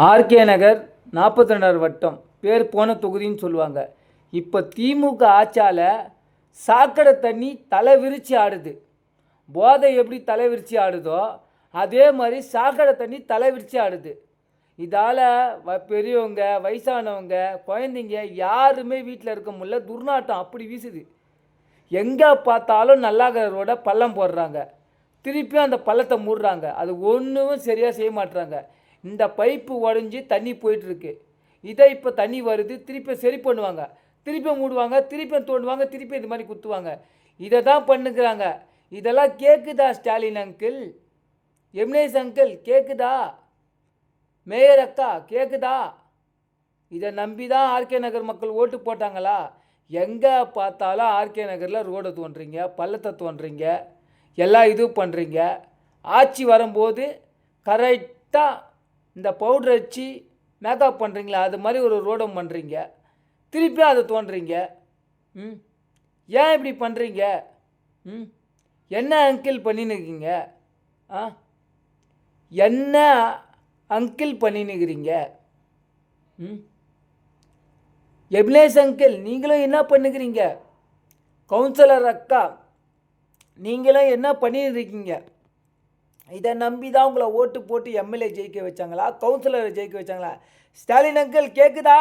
RK நகர் நாற்பத்தி ரெண்டாவது வட்டம் பேர் போன தொகுதின்னு சொல்லுவாங்க. இப்போ திமுக ஆட்சியால் சாக்கடை தண்ணி தலை விரிச்சு ஆடுது. போதை எப்படி தலை விரிச்சு ஆடுதோ அதே மாதிரி சாக்கடை தண்ணி தலை விரிச்சு ஆடுது. இதால் வ பெரியவங்க வயசானவங்க குழந்தைங்க யாருமே வீட்டில் இருக்க முடியல துர்நாட்டம் அப்படி வீசுது. எங்கே பார்த்தாலும் நல்லாகிறதோட பள்ளம் போடுறாங்க. திருப்பியும் அந்த பள்ளத்தை மூடுறாங்க. அது ஒன்றும் சரியாக செய்ய மாட்டுறாங்க இந்த பைப்பு உடஞ்சி தண்ணி போயிட்டுருக்கு. இதை இப்போ தண்ணி வருது திருப்பி சரி பண்ணுவாங்க. திருப்பி மூடுவாங்க திருப்பி தோண்டுவாங்க திருப்பி இது மாதிரி குத்துவாங்க. இதை தான் பண்ணுக்கிறாங்க இதெல்லாம் கேட்குதா ஸ்டாலின் அங்கிள்? எம்னேஸ் அங்கிள் கேட்குதா மேயர் அக்கா கேட்குதா இதை நம்பி தான் ஆர்கே நகர் மக்கள் ஓட்டு போட்டாங்களா? எங்கே பார்த்தாலும் ஆர்கே நகரில் ரோடை தோன்றீங்க பள்ளத்தை தோன்றீங்க எல்லாம் இது பண்ணுறீங்க ஆட்சி வரும்போது கரெக்டாக இந்த பவுடர் வச்சு மேக்கப் பண்ணுறீங்களா அது மாதிரி ஒரு ரோடம் பண்ணுறீங்க திருப்பி அதை தோன்றீங்க. ம். ஏன் இப்படி பண்ணுறீங்க ம். என்ன அங்கிள் பண்ணின்னு இருக்கீங்க ஆ? என்ன அங்கிள் பண்ணினுக்கிறீங்க? ம். எப்னேஸ் அங்கிள் நீங்களும் என்ன பண்ணுகிறீங்க கவுன்சிலர் அக்கா நீங்களும் என்ன பண்ணிட்டு இருக்கீங்க இதை நம்பி தான் உங்களை ஓட்டு போட்டு எம்எல்ஏ ஜெயிக்க வச்சாங்களா? கவுன்சிலரை ஜெயிக்க வச்சாங்களா? ஸ்டாலின் அங்கிள் கேட்குதா